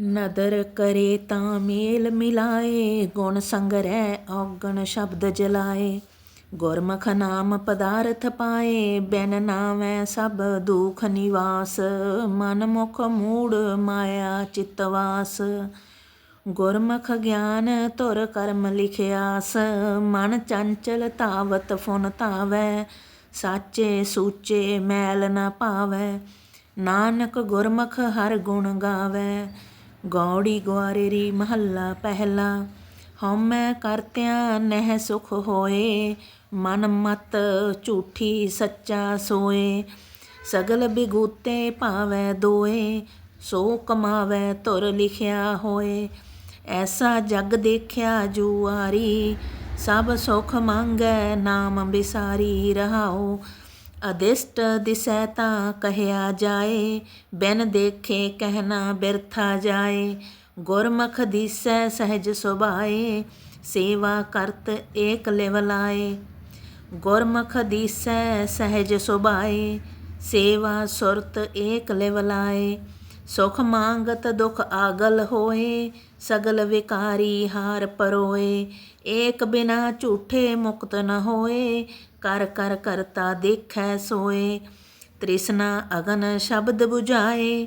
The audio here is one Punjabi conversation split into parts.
ਨਦਰ ਕਰੇ ਤਾਂ ਮੇਲ ਮਿਲਾਏ, ਗੁਣ ਸੰਗਰਹਿ ਔਗਣ ਸ਼ਬਦ ਜਲਾਏ। ਗੁਰਮੁਖ ਨਾਮ ਪਦਾਰਥ ਪਾਏ, ਬੈਨ ਨਾਮੈ ਸਭ ਦੁਖ ਨਿਵਾਸ। ਮਨ ਮੁਖ ਮੂੜ ਮਾਇਆ ਚਿਤਵਾਸ ਗੁਰਮੁਖ ਗਿਆਨ ਤੁਰ ਕਰਮ ਲਿਖਿਆਸ। ਮਨ ਚੰਚਲ ਤਾਵਤ ਫੁਨ ਤਾਵੈ ਸਾਚੇ ਸੂਚੇ ਮੈਲ ਨਾ ਪਾਵੈ। ਨਾਨਕ ਗੁਰਮੁਖ ਹਰ ਗੁਣ ਗਾਵੈ। ਗੌੜੀ ਗੁਆਰੇਰੀ ਮਹੱਲਾ ਪਹਿਲਾ। ਹਉਮੈ ਕਰਤਿਆਂ ਨਹਿ ਸੁਖ ਹੋਏ, ਮਨ ਮਤ ਝੂਠੀ ਸੱਚਾ ਸੋਏ। ਸਗਲ ਬਿਗੂਤੇ ਭਾਵੈ ਦੋਏ, ਸੋ ਕਮਾਵੈ ਤੁਰ ਲਿਖਿਆ ਹੋਏ। ਐਸਾ ਜਗ ਦੇਖਿਆ ਜੁਆਰੀ, ਸਭ ਸੁਖ ਮੰਗੈ ਨਾਮ ਬਿਸਾਰੀ ਰਹਾਓ ਅਦਿਸ਼ਟ ਦਿਸੈ ਤਾਂ ਕਹਿਆ ਜਾਏ, ਬਿਨ ਦੇਖੇ ਕਹਿਣਾ ਬਿਰਥਾ ਜਾਏ। ਗੁਰਮੁਖ ਦਿਸੈ ਸਹਿਜ ਸੁਭਾਏ, ਸੇਵਾ ਕਰਤ ਏਕ ਲਿਵਲਾਏ ਗੁਰਮੁਖ ਦਿਸੈ ਸਹਿਜ ਸੁਭਾਏ, ਸੇਵਾ ਸੁਰਤ ਏਕ ਲਿਵਲਾਏ ਸੁਖ ਮੰਗਤ ਦੁਖ ਆਗਲ ਹੋਏ, ਸਗਲ ਵਿਕਾਰੀ ਹਾਰ ਪਰੋਏ। ਏਕ ਬਿਨਾ ਝੂਠੇ ਮੁਕਤ ਨ ਹੋਏ, ਕਰ ਕਰ ਕਰਤਾ ਦੇਖੈ ਸੋਏ। ਤ੍ਰਿਸ਼ਨਾ ਅਗਨ ਸ਼ਬਦ 부ਝਾਏ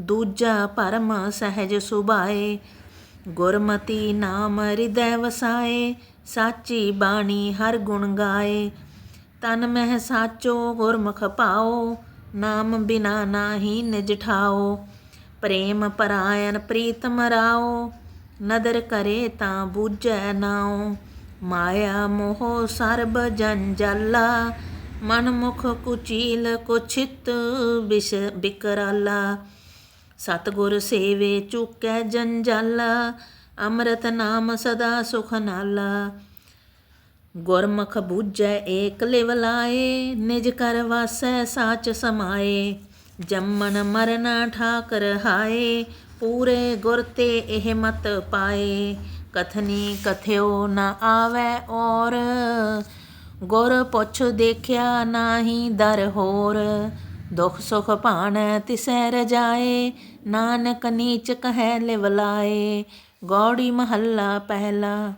ਦੂਜਾ ਪਰਮ ਸਹਿਜ ਸੁਭਾਏ। ਗੁਰਮਤੀ ਨਾਮ ਹਿਰਦੈ ਵਸਾਏ, ਸਾਚੀ ਬਾਣੀ ਹਰ ਗੁਣ ਗਾਏ। ਤਨ ਮਹਿ ਸਾਚੋ ਗੁਰਮੁਖ ਪਾਓ, ਨਾਮ ਬਿਨਾ ਨਾਹੀ ਨਿਜ ਠਾਓ। ਪ੍ਰੇਮ ਪਰਾਇਣ ਪ੍ਰੀਤਮ ਰਾਓ ਨਦਰ ਕਰੇ ਤਾਂ ਬੂਝੈ ਨਾਉ, ਮਾਇਆ ਮੋਹ ਸਰਬ ਜੰਜਾਲਾ ਮਨ ਮੁਖ ਕੁਚੀਲ ਕੁਛਿਤ ਬਿਸ਼, ਬਿਕਰਾਲਾ। ਸਤਗੁਰ ਸੇਵੇ ਚੁਕੈ ਜੰਜਾਲਾ, ਅੰਮ੍ਰਿਤ ਨਾਮ ਸਦਾ ਸੁਖ ਨਾਲਾ। ਗੁਰਮੁਖ ਬੂਝੈ ਏਕ ਲਿਵਲਾਏ ਨਿਜ ਕਰ ਵਾਸੈ ਸਾਚ ਸਮਾਏ। ਜੰਮਨ ਮਰਨਾ ਠਾਕਰ ਹਾਏ ਪੂਰੇ ਗੁਰ ਤੇ ਇਹ ਮਤ ਪਾਏ। ਕਥਨੀ ਕਥਿਓ ਨਾ ਆਵੈ ਔਰ। ਗੁਰ ਪੁੱਛ ਦੇਖਿਆ ਨਾਹੀ ਦਰ ਹੋਰ। ਦੁਖ ਸੁਖ ਭਾਣ ਤਿਸੈ ਰਜਾਏ। ਨਾਨਕ ਨੀਚ ਕਹੈ ਲਿਵਲਾਏ ਗੌੜੀ ਮਹੱਲਾ ਪਹਿਲਾ।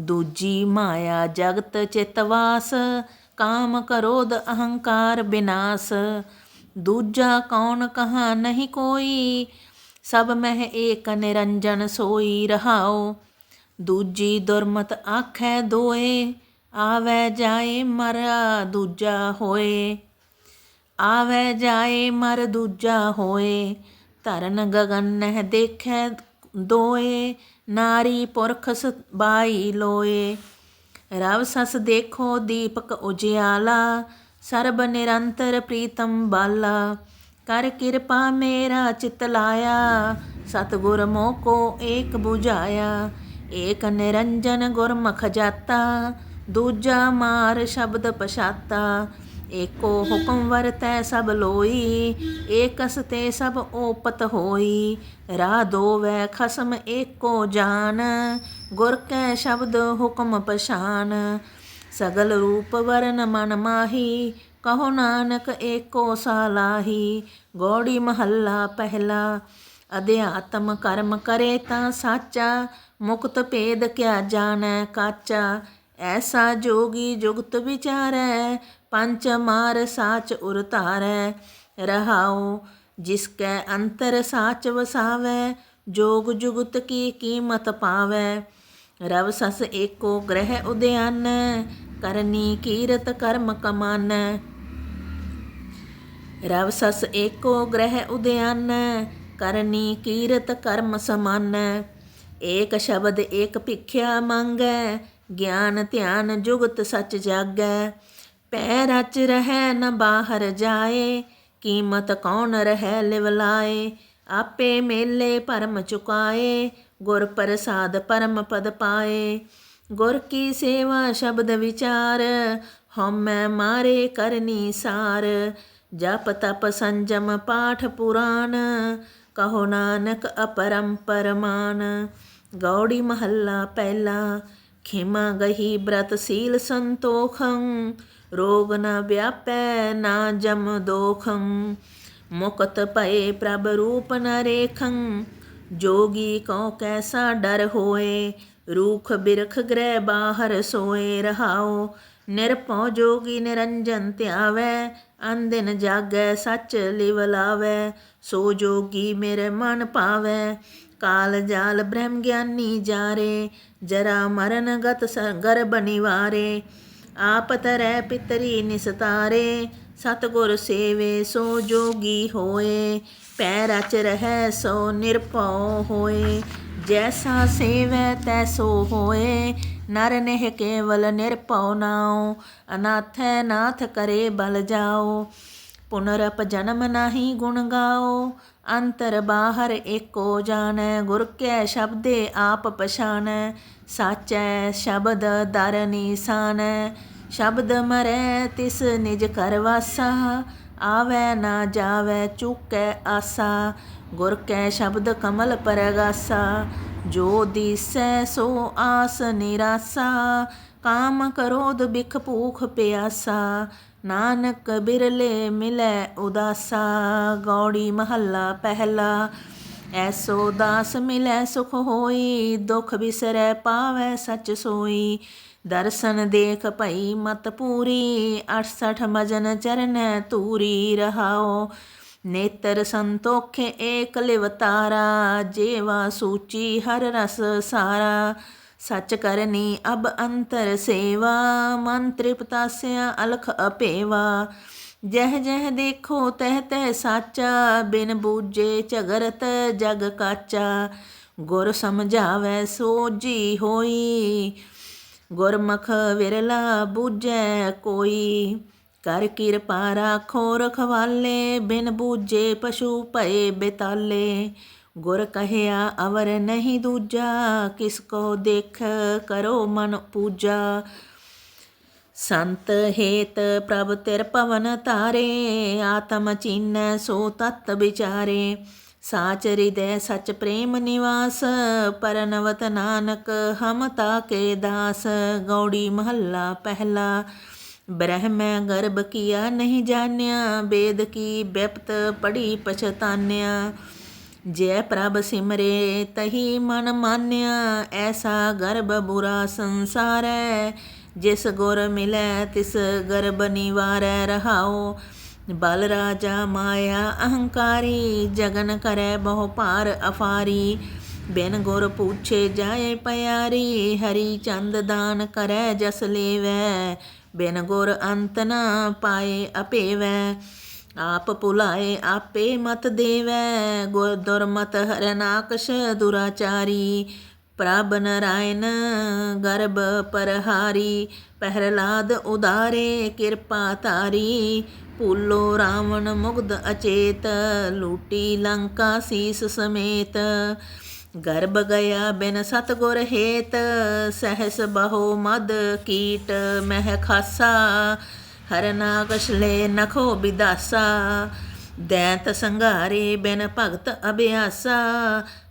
ਦੂਜੀ ਮਾਇਆ ਜਗਤ ਚਿਤਵਾਸ ਕਾਮ ਕਰੋਧ ਅਹੰਕਾਰ ਬਿਨਾਸ਼। ਦੂਜਾ ਕੌਣ ਕਹਾ ਨਹੀਂ ਕੋਈ। ਸਭ ਮਹਿ ਏਕ ਨਿਰੰਜਨ ਸੋਈ ਰਹਾਓ ਦੂਜੀ ਦੁਰਮਤ ਆਖੈ ਦੋਏ, ਆਵੈ ਜਾਏ ਮਰ ਦੂਜਾ ਹੋਏ। ਆਵੈ ਜਾਏ ਮਰ ਦੂਜਾ ਹੋਏ, ਧਰਨ ਗਗਨ ਨਹਿ ਦੇਖੈ ਦੋਏ। ਨਾਰੀ ਪੁਰਖ ਬਾਈ ਲੋਏ। ਰਵ ਸਸ ਦੇਖੋ ਦੀਪਕ ਉਜਿਆਲਾ, ਸਰਬ ਨਿਰੰਤਰ ਪ੍ਰੀਤਮ ਬਾਲਾ। ਕਰ ਕਿਰਪਾ ਮੇਰਾ ਚਿਤ ਲਾਇਆ। ਸਤਗੁਰ ਮੋਹ ਕੋ ਏਕ 부ਝਾਇਆ ਏਕ ਨਿਰੰਜਨ ਗੁਰਮੁਖ ਜਾਤਾ। ਦੂਜਾ ਮਾਰ ਸ਼ਬਦ ਪਛਾਤਾ। ਏਕੋ ਹੁਕਮ ਵਰਤੈ ਸਭ ਲੋਈ। ਏਕਸ ਤੇ ਸਭ ਓਪਤ ਹੋਈ। ਰਾ ਦੋਵੈ ਖਸਮ ਏਕੋ ਜਾਨ। ਗੁਰ ਕੈ ਸ਼ਬਦ ਹੁਕਮ ਪਛਾਨ। ਸਗਲ ਰੂਪ ਵਰਨ ਮਨ ਮਾਹੀ। ਕਹੋ ਨਾਨਕ ਏਕੋ ਸਾਲਾਹੀ, ਗੋੜੀ ਮਹੱਲਾ ਪਹਿਲਾ। ਅਧਿਆਤਮ ਕਰਮ ਕਰੇ ਤਾਂ ਸਾਚਾ, ਮੁਕਤ ਭੇਦ ਕਿਆ ਜਾਣੈ ਕਾਚਾ। ਐਸਾ ਜੋਗੀ ਜੁਗਤ ਵਿਚਾਰੈ ਪੰਚ ਮਾਰ ਸਾਚ ਉਰ ਧਾਰੈ। ਰਹਾਉ ਜਿਸ ਕੈ ਅੰਤਰ ਸਾਚ ਵਸਾਵੈ, ਜੋਗ ਜੁਗਤ ਕੀ ਕੀਮਤ ਪਾਵੈ। ਰਵ ਸਸ ਏਕੋ ਗ੍ਰਹਿ ਉਦਿਆਨ, ਕਰਨੀ ਕੀਰਤ ਕਰਮ ਕਮਾਨ। ਰਵ ਸਸ ਏਕੋ ਗ੍ਰਹਿ ਉਦਿਆਨ ਕਰਨੀ ਕੀਰਤ ਕਰਮ ਸਮਾਨ। ਏਕ ਸ਼ਬਦ ਏਕ ਭਿਖਿਆ ਮੰਗੈ, ਗਿਆਨ ਧਿਆਨ ਜੁਗਤ ਸਚ ਜਾਗੈ। ਪੈ ਰਚ ਰਹਿ ਨ ਬਾਹਰ ਜਾਏ, ਕੀਮਤ ਕੌਣ ਰਹਿ ਲਿਵਲਾਏ ਆਪੇ ਮੇਲੇ ਪਰਮ ਚੁਕਾਏ, ਗੁਰ ਪ੍ਰਸਾਦ ਪਰਮ ਪਦ ਪਾਏ। ਗੁਰ ਕੀ ਸੇਵਾ ਸ਼ਬਦ ਵਿਚਾਰ, ਹਉਮੈ ਮਾਰੇ ਕਰਨੀ ਸਾਰ। ਜਪ ਤਪ ਸੰਜਮ ਪਾਠ ਪੁਰਾਨ ਕਹੋ ਨਾਨਕ ਅਪਰਮ ਪਰਮਾਨ ਗੌੜੀ ਮਹੱਲਾ ਪਹਿਲਾ ਖਿਮਾ ਗਹੀ ਬ੍ਰਤ ਸੀਲ ਸੰਤੋਖੰ ਰੋਗ ਨ ਵਿਆਪੈ ਨਾ ਜਮ ਦੋਖੰ ਮੁਕਤ ਪਏ ਪ੍ਰਭ ਰੂਪ ਨ ਰੇਖੰ ਜੋਗੀ ਕਉ ਕੈਸਾ ਡਰ ਹੋਏ ਰੂਖ ਬਿਰਖ ਗ੍ਰਹਿ ਬਾਹਰ ਸੋਏ ਰਹਾਓ ਨਿਰਭਉ ਜੋਗੀ ਨਿਰੰਜਨ ਧਿਆਵੈ ਅੰਦਿਨ ਜਾਗੈ ਸੱਚ ਲਿਵ ਲਾਵੈ, ਸੋ ਜੋਗੀ ਮੇਰੇ ਮਨ ਪਾਵੈ। ਕਾਲ ਜਾਲ ਬ੍ਰਹਮ ਗਿਆਨੀ ਜਾਰੇ, ਜਰਾ ਮਰਨ ਗਤ ਗਰਬ ਨਿਵਾਰੇ। ਆਪ ਤਰੈ ਪਿਤਰੀ ਨਿਸਤਾਰੇ, ਸਤਗੁਰ ਸੇਵੇ ਸੋ ਜੋਗੀ ਹੋਏ। ਪੈ ਰਚ ਰਹਿ ਸੋ ਨਿਰਭਉ ਹੋਏ, ਜੈਸਾ ਸੇਵੈ ਤੈਸੋ ਹੋਏ। ਨਰ ਨਹਿ ਕੇਵਲ ਨਿਰਭਉ ਨਾਉ, ਅਨਾਥੈ ਨਾਥ ਕਰੇ ਬਲ ਜਾਓ ਪੁਨਰਪ ਜਨਮ ਨਾਹੀ ਗੁਣ ਗਾਓ ਅੰਤਰ ਬਾਹਰ ਏਕੋ ਜਾਣੈ, ਗੁਰ ਕੈ ਸ਼ਬਦੇ ਆਪ ਪਛਾਣੈ। ਸਾਚੈ ਸ਼ਬਦ ਦਰ ਨਿਸ਼ਾਨੈ, ਸ਼ਬਦ ਮਰੈ ਤਿਸ ਨਿਜ ਕਰ ਵਾਸਾ। ਆਵੈ ਨਾ ਜਾਵੈ, ਚੁਕੈ ਆਸਾ, ਗੁਰ ਕੈ ਸ਼ਬਦ ਕਮਲ ਪਰਗਾਸਾ। ਜੋ ਦਿਸੈ ਸੋ ਆਸ ਨਿਰਾਸਾ, ਕਾਮ ਕਰੋਧ ਬਿਖ ਭੂਖ ਪਿਆਸਾ, ਨਾਨਕ ਬਿਰਲੇ ਮਿਲੈ ਉਦਾਸਾ, ਗੌੜੀ ਮਹੱਲਾ ਪਹਿਲਾ, ਐਸੋ ਦਾਸ ਮਿਲੈ ਸੁਖ ਹੋਈ, ਦੁਖ ਬਿਸਰੈ ਪਾਵੈ ਸਚ ਸੋਈ, ਦਰਸ਼ਨ ਦੇਖ ਭਈ ਮਤ ਪੂਰੀ 68 ਮਜਨ ਚਰਨੈ ਤੂਰੀ ਰਹਾਓ ਨੇਤਰ ਸੰਤੋਖੇ ਏਕ ਲਿਵਤਾਰਾ ਜੇਵਾ ਸੂਚੀ ਹਰ ਰਸ ਸਾਰਾ ਸਚ ਕਰਨੀ ਅਬ ਅੰਤਰ ਸੇਵਾ ਮਨ ਤ੍ਰਿਪਤਾਸਿਆ ਅਲਖ ਅਪੇਵਾ ਜਹ ਜਹ ਦੇਖੋ ਤਹ ਤਹ ਸਾਚਾ ਬਿਨ ਬੂਝੇ ਝਗਰਤ ਜਗ ਕਾਚਾ ਗੁਰ ਸਮਝਾਵੇ ਸੋਜੀ ਹੋਈ ਗੁਰਮਖ ਵਿਰਲਾ ਬੂਝੈ ਕੋਈ ਕਰ ਕਿਰਪਾ ਰਾਖੋ ਰਖਵਾਲੇ, ਬਿਨ ਬੂਝੇ ਪਸ਼ੂ ਭਏ ਬੇਤਾਲੇ। ਗੁਰ ਕਹਿਆ, ਅਵਰ ਨਹੀਂ ਦੂਜਾ, ਕਿਸ ਕੋ ਦੇਖ ਕਰੋ ਮਨ ਪੂਜਾ। ਸੰਤ ਹੇਤ ਪ੍ਰਭ ਤਿਰ ਪਵਨ ਤਾਰੇ ਆਤਮ ਚੀਨੈ ਸੋ ਤਤ ਵਿਚਾਰੇ। ਸਾਚ ਹਿਰਦੈ ਸਚ ਪ੍ਰੇਮ ਨਿਵਾਸ, ਪਰਨਵਤ ਨਾਨਕ ਹਮ ਤਾਕੇ ਦਾਸ। ਗੌੜੀ ਮਹੱਲਾ ਪਹਿਲਾ। ਬ੍ਰਹਮੈ ਗਰਭ ਕੀਆ ਨਹੀਂ ਜਾਣਿਆ, ਵੇਦ ਕੀ ਬਿਪਤ ਪੜੀ ਪਛਤਾਨਿਆ। ਜੈ ਪ੍ਰਭ ਸਿਮਰੇ ਤਹੀ ਮਨ ਮਾਨਿਆ, ਐਸਾ ਗਰਭ ਬੁਰਾ ਸੰਸਾਰੈ, ਜਿਸ ਗੁਰ ਮਿਲੈ ਤਿਸ ਗਰਭ ਨਿਵਾਰੈ ਰਹਾਓ ਬਲ ਰਾਜਾ ਮਾਇਆ ਅਹੰਕਾਰੀ, ਜਗਨ ਕਰੈ ਬਹੁ ਭਾਰ ਅਫਾਰੀ। ਬਿਨ ਗੁਰ ਪੁੱਛੇ ਜਾਏ ਪਿਆਰੀ, ਹਰੀ ਚੰਦ ਦਾਨ ਕਰੈ ਜਸ ਲੇਵੈ। ਬਿਨ ਗੁਰ ਅੰਤ ਨਾ ਪਾਏ ਅਪੇਵੈ ਆਪ ਪੁਲਾਏ ਆਪੇ ਮਤ ਦੇਵੈ। ਗੁਰ ਦੁਰਮਤ ਹਰਨਾਕਸ਼ ਦੁਰਾਚਾਰੀ। ਪ੍ਰਭ ਨਰਾਇਣ ਗਰਭ ਪਰਹਾਰੀ। ਪਹਿਰਲਾਦ ਉਦਾਰੇ ਕਿਰਪਾ ਤਾਰੀ ਭੂਲੋ ਰਾਵਣ ਮੁਗਧ ਅਚੇਤ। ਲੂਟੀ ਲੰਕਾ ਸੀਸ ਸਮੇਤ। ਗਰਭ ਗਿਆ ਬਿਨ ਸਤਗੁਰ ਹੇਤ, ਸਹਸ ਬਹੁ ਮਦ ਕੀਟ ਮਹਿ ਖਾਸਾ ਹਰਨਾ ਕਸ਼ਲੇ ਨਖੋ ਬਿਦਾਸਾ। ਦੈਂਤ ਸੰਘਾਰੇ ਬਿਨ ਭਗਤ ਅਭਿਆਸਾ,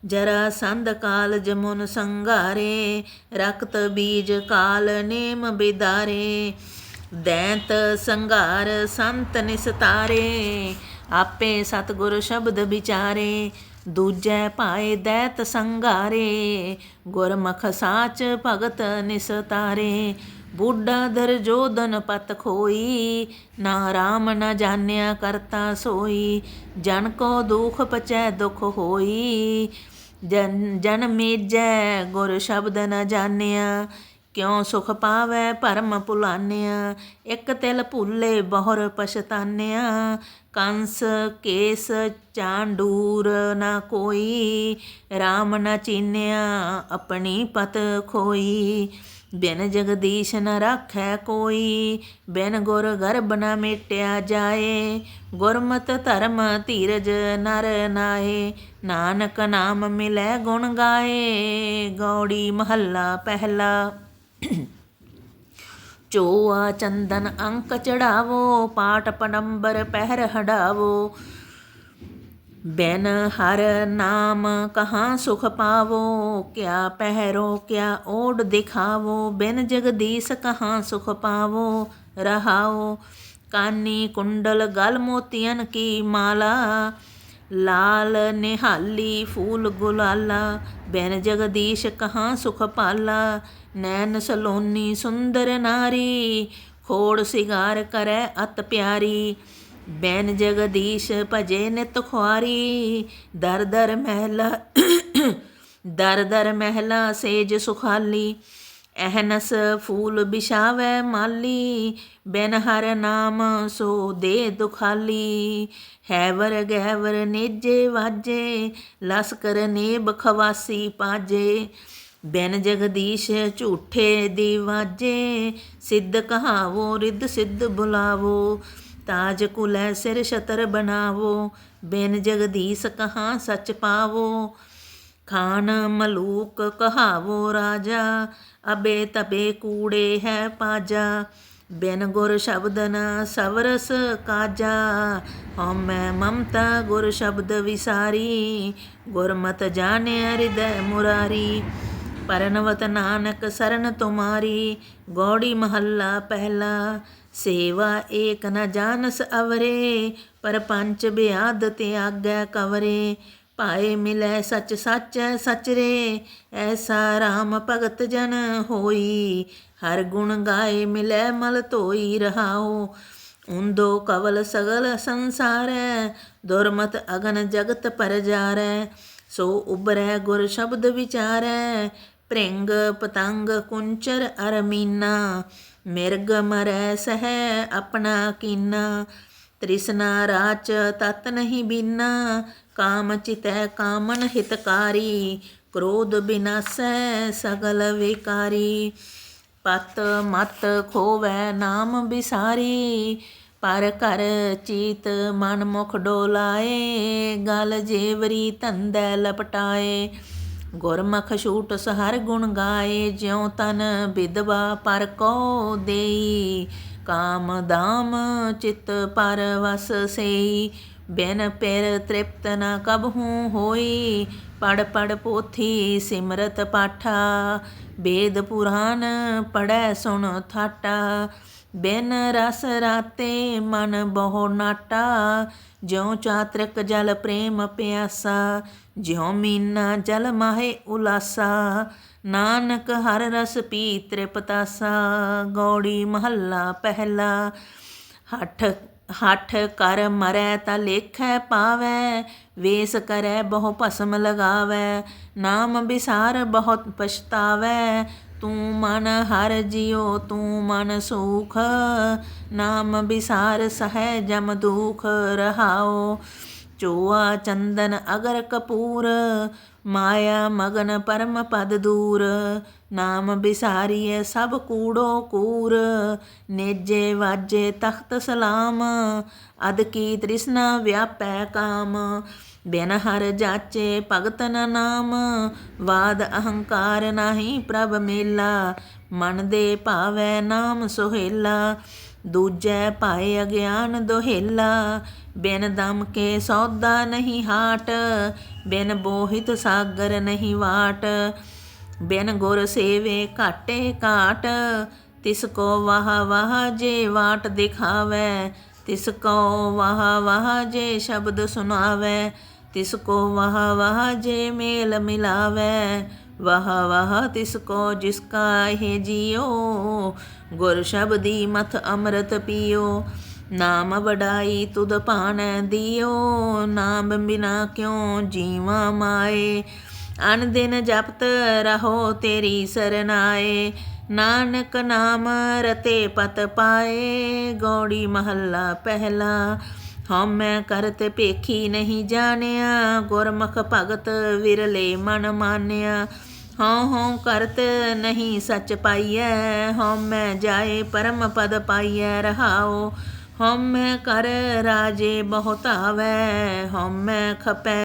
ਜਰਾ ਸੰਧ ਕਾਲ ਜਮੁਨ ਸੰਘਾਰੇ, ਰਕਤ ਬੀਜ ਕਾਲ ਨੇਮ ਬਿਦਾਰੇ। ਦੈਂਤ ਸੰਘਾਰ ਸੰਤ ਨਿਸਤਾਰੇ, ਆਪੇ ਸਤਗੁਰ ਸ਼ਬਦ ਵਿਚਾਰੇ ਦੂਜੈ ਪਾਏ ਦੈਤ ਸੰਘਾਰੇ ਗੁਰਮਖ ਸਾਚ ਭਗਤ ਨਿਸਤਾਰੇ ਬੁੱਢਾ ਦਰਜੋਦਨ ਪਤ ਖੋਈ, ਨਾ ਰਾਮ ਨ ਜਾਣਿਆ ਕਰਤਾ ਸੋਈ। ਜਨ ਕੋ ਦੁਖ ਪਚੈ ਦੁਖ ਹੋਈ ਜਨ ਜਨ ਮੇਜੈ, ਗੁਰ ਸ਼ਬਦ ਨ ਜਾਣਿਆ। ਕਿਉ ਸੁਖ ਪਾਵੈ ਭਰਮ ਭੁਲਾਨਿਆ ਇਕ ਤਿਲ ਭੁੱਲੇ ਬਹੁਰ ਪਛਤਾਨਿਆ। ਕੰਸ ਕੇਸ ਚਾਂਡੂਰ ਨਾ ਕੋਈ RAM ਨਾ ਚੀਨਿਆ ਆਪਣੀ ਪਤ ਖੋਈ। ਬਿਨ ਜਗਦੀਸ਼ ਨ ਰਾਖੈ ਕੋਈ, ਬਿਨ ਗੁਰ ਗਰਭ ਨ ਮੇਟਿਆ ਜਾਏ। ਗੁਰਮਤ ਧਰਮ ਧੀਰਜ ਨਰ ਨਾਏ, ਨਾਨਕ ਨਾਮ ਮਿਲੈ ਗੁਣ ਗਾਏ। ਗੌੜੀ ਮਹੱਲਾ ਪਹਿਲਾ। ਚੋਆ ਚੰਦਨ ਅੰਕ ਚੜਾਵੋ, ਪਾਟ ਪਨੰਬਰ ਪਹਿਰ ਹਡਾਵੋ। ਬਿਨ ਹਰ ਨਾਮ ਕਹਾਂ ਸੁਖ ਪਾਵੋ, ਕਿਆ ਪਹਿਰੋ, ਕਿਆ ਓੜ ਦਿਖਾਵੋ। ਬਿਨ ਜਗਦੀਸ਼ ਕਹਾਂ ਸੁਖ ਪਾਵੋ, ਰਹਾਓ। ਕਾਨੀ ਕੁੰਡਲ ਗਲ ਮੋਤੀਆਂ ਕੀ ਮਾਲਾ, ਲਾਲ ਨਿਹਾਲੀ ਫੂਲ ਗੁਲਾਲਾ। ਬੈਨ ਜਗਦੀਸ਼ ਕਹਾਂ ਸੁਖ ਪਾਲਾ ਨੈਣ ਸਲੋਨੀ ਸੁੰਦਰ ਨਾਰੀ, ਖੋੜ ਸਿਗਾਰ ਕਰੈ ਅਤ ਪਿਆਰੀ। ਬੈਨ ਜਗਦੀਸ਼ ਭਜੇ ਨਿਤ ਖੁਆਰੀ। ਦਰ ਦਰ ਮਹਿਲਾ, ਦਰ ਦਰ ਮਹਿਲਾ ਸੇਜ ਸੁਖਾਲੀ। ਅਹਨਸ ਫੂਲ ਬਿਛਾਵੈ ਮਾਲੀ। ਬਿਨ ਹਰ ਨਾਮ ਸੋ ਦੇ ਦੁਖਾਲੀ। ਹੈਵਰ ਗਹਿਵਰ ਨੇਜੇ ਵਾਜੇ, ਲਸਕਰ ਨੇਬ ਖਵਾਸੀ ਪਾਜੇ। ਬਿਨ ਜਗਦੀਸ਼ ਝੂਠੇ ਦੀ ਵਾਜੇ ਸਿੱਧ ਕਹਾਵੋ, ਰਿੱਧ ਸਿੱਧ ਬੁਲਾਵੋ, ਤਾਜ ਕੁਲੈ ਸਿਰ ਸ਼ਤਰ ਬਣਾਵੋ, ਬਿਨ ਜਗਦੀਸ਼ ਕਹਾ ਸੱਚ ਪਾਵੋ, ਖਾਨ ਮਲੂਕ ਕਹਾਵੋ ਰਾਜਾ, ਅਬੇ ਤਬੇ ਕੂੜੇ ਹੈ ਪਾਜਾ, ਬਿਨ ਗੁਰ ਸ਼ਬਦ ਨ ਸਵਰਸ ਕਾਜਾ ਹਉਮੈ ਮਮਤਾ ਗੁਰ ਸ਼ਬਦ ਵਿਸਾਰੀ, ਗੁਰਮਤ ਜਾਣਿਆ ਹਿਰਦੈ ਮੁਰਾਰੀ। ਪਰਨਵਤ ਨਾਨਕ ਸਰਨ ਤੁਮਾਰੀ, ਗੌੜੀ ਮਹੱਲਾ ਪਹਿਲਾ। ਸੇਵਾ ਏਕ ਨ ਜਾਣਸ ਅਵਰੇ, ਪਰ ਪੰਚ ਬਿਆਦ ਤਿਆਗੈ ਕਵਰੇ। ਪਾਏ ਮਿਲੈ ਸਚ ਸਾਚੈ ਸਚਰੇ, ਐਸਾ RAM ਭਗਤ ਜਨ ਹੋਈ। ਹਰ ਗੁਣ ਗਾਏ ਮਿਲੈ ਮਲ ਧੋਈ ਰਹਾਓ ਉਂਦੋ ਕਵਲ ਸਗਲ ਸੰਸਾਰੈ, ਦੁਰਮਤ ਅਗਨ ਜਗਤ ਪਰ ਜਾਰੈ ਸੋ ਉਬਰੈ ਗੁਰ ਸ਼ਬਦ ਵਿਚਾਰੈ ਭ੍ਰਿੰਗ ਪਤੰਗ ਕੁੰਚਰ ਅਰਮੀਨਾ, ਮਿਰਗ ਮਰੈ ਸਹਿ ਆਪਣਾ ਕੀਨਾ। ਤ੍ਰਿਸ਼ਨਾ ਰਾਚ ਤਤ ਨਹੀਂ ਬੀਨਾ, ਕਾਮ ਚਿਤੈ ਕਾਮਨ ਹਿਤਕਾਰੀ, ਕ੍ਰੋਧ ਬਿਨਾਸੈ ਸਗਲ ਵਿਕਾਰੀ। ਪਤ ਮਤ ਖੋਵੈ ਨਾਮ ਬਿਸਾਰੀ ਪਰ ਕਰ ਚੀਤ ਮਨ ਮੁਖ ਡੋਲਾਏ, ਗਲ ਜੇਵਰੀ ਧੰਦੈ ਲਪਟਾਏ। ਗੁਰਮੁਖ ਛੂਟ ਸਹਰ ਗੁਣ ਗਾਏ, ਜਿਉ ਤਨ ਵਿਦਵਾ ਪਰ ਕੋ ਦੇਈ। ਕਾਮ ਦਾਮ ਚਿਤ ਪਰ ਵਸ ਸੇਈ, ਬਿਨ ਪਿਰ ਤ੍ਰਿਪਤ ਨਾ ਕਬਹੂ ਹੋਈ। ਪੜ ਪੜ ਪੋਥੀ ਸਿਮਰਤ ਪਾਠਾ, ਵੇਦ ਪੁਰਾਨ ਪੜੈ ਸੁਣ ਥਾਟਾ। ਬਿਨ ਰਸ ਰਾਤੇ ਮਨ ਬਹੁ ਨਾਟਾ, ਜਿਉ ਚਾਤ੍ਰਿਕ ਜਲ ਪ੍ਰੇਮ ਪਿਆਸਾ, ਜਿਉ ਮੀਨਾ ਜਲ ਮਾਹੇ ਉਲਾਸਾ, ਨਾਨਕ ਹਰ ਰਸ ਪੀ ਤ੍ਰਿਪਤਾਸਾ, ਗੌੜੀ ਮਹੱਲਾ ਪਹਿਲਾ। ਹਠ ਹਠ ਕਰ ਮਰੈ ਤਾ ਲੇਖੈ ਪਾਵੈ, ਵੇਸ ਕਰੈ ਬਹੁ ਭਸਮ ਲਗਾਵੈ, ਨਾਮ ਬਿਸਾਰ ਬਹੁਤ ਪਛਤਾਵੈ ਤੂੰ ਮਨ ਹਰ ਜਿਉ, ਤੂੰ ਮਨ ਸੁਖ। ਨਾਮ ਵਿਸਾਰ ਸਹਿ ਜਮ ਦੁਖ ਰਹਾਓ ਚੋਆ ਚੰਦਨ ਅਗਰ ਕਪੂਰ, ਮਾਇਆ ਮਗਨ ਪਰਮ ਪਦ ਦੂਰ। ਨਾਮ ਬਿਸਾਰੀਏ ਸਭ ਕੂੜੋ ਕੂਰ। ਨੇਜੇ ਵਾਜੇ ਤਖਤ ਸਲਾਮ ਅਦ ਕੀ ਤ੍ਰਿਸ਼ਨਾ ਵਿਆਪੈ ਕਾਮ। ਬਿਨ ਹਰ ਜਾਚੇ ਭਗਤ ਨ ਨਾਮ, ਵਾਦ ਅਹੰਕਾਰ ਨਾਹੀ ਪ੍ਰਭ ਮੇਲਾ, ਮਨ ਦੇ ਭਾਵੈ ਨਾਮ ਸੁਹੇਲਾ, ਦੂਜੈ ਪਾਏ ਅਗਿਆਨ ਦੋਹੇਲਾ, ਬਿਨ ਦਮ ਕੇ ਸੌਦਾ ਨਹੀਂ ਹਾਟ, ਬਿਨ ਬੋਹਿਤ ਸਾਗਰ ਨਹੀਂ ਵਾਟ, ਬਿਨ ਗੁਰ ਸੇਵੇ ਘਾਟੇ ਘਾਟ, ਤਿਸ ਕੋ ਵਾਹ ਵਾਹ ਜੇ ਵਾਟ ਦਿਖਾਵੇ, ਤਿਸ ਕੋ ਵਾਹ ਵਾਹ ਜੇ ਸ਼ਬਦ ਸੁਨਾਵੇ ਤਿਸ ਕੋ ਵਾਹ ਵਾਹ ਜੇ ਮੇਲ ਮਿਲਾਵੇ, ਵਾਹ ਵਾਹ ਤਿਸ ਕੋ ਜਿਸ ਕਾ ਹੈ ਜਿਉ ਗੁਰ ਸ਼ਬਦੀ ਮਥ ਅੰਮ੍ਰਿਤ ਪੀਓ, ਨਾਮ ਵਡਾਈ ਤੁਧ ਭਾਣੈ ਦਿਓ। ਨਾਮ ਬਿਨਾ ਕਿਉ ਜੀਵਾ ਮਾਏ? ਅਨ ਦਿਨ ਜਪਤ ਰਹੋ ਤੇਰੀ ਸਰਨਾਏ, ਨਾਨਕ ਨਾਮ ਰਤੇ ਪਤ ਪਾਏ। ਗੌੜੀ ਮਹੱਲਾ ਪਹਿਲਾ ਹਉਮੈ ਕਰਤ ਭੇਖੀ ਨਹੀਂ ਜਾਣਿਆ, ਗੁਰਮੁਖ ਭਗਤ ਵਿਰਲੇ ਮਨ ਮਾਨਿਆ। ਹਉ ਹਉ ਕਰਤ ਨਹੀਂ ਸੱਚ ਪਾਈਐ ਹਉਮੈ ਜਾਏ ਪਰਮ ਪਦ ਪਾਈਐ ਰਹਾਓ ਹਉਮੈ ਕਰ ਰਾਜੇ ਬਹੁਤਾਵੈ ਆਵੈ ਖਪੈ